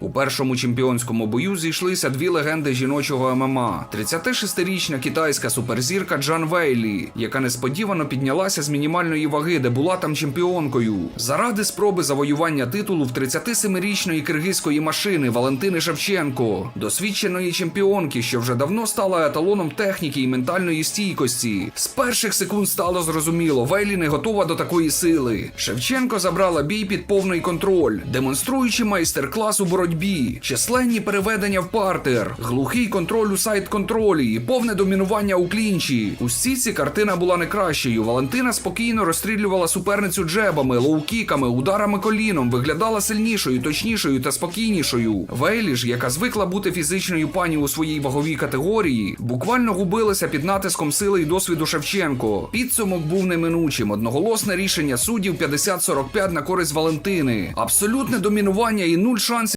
У першому чемпіонському бою зійшлися дві легенди жіночого ММА: 36-річна китайська суперзірка Джан Вейлі, яка несподівано піднялася з мінімальної ваги, де була там чемпіонкою. Заради спроби завоювання титулу в 37-річної киргизької машини Валентини Шевченко, досвідченої чемпіонки, що вже давно стала еталоном техніки і ментальної стійкості. З перших секунд стало зрозуміло, Вейлі не готова до такої сили. Шевченко забрала бій під повний контроль, демонструючи майстер-клас у боротьбі, численні переведення в партер, глухий контроль у сайт-контролі, повне домінування у клінчі. У стійці картина була не кращою. Валентина спокійно розстрілювала суперницю джебами, лоу-кіками, ударами коліном, виглядала сильнішою, точнішою та спокійнішою. Вейлі ж, яка звикла бути фізичною пані у своїй ваговій категорії, буквально губилася під натиском сили і досвіду Шевченко. Підсумок був неминучим. Одноголосне рішення суддів 50-45 на користь Валентини. Абсолютне домінування і нуль шансів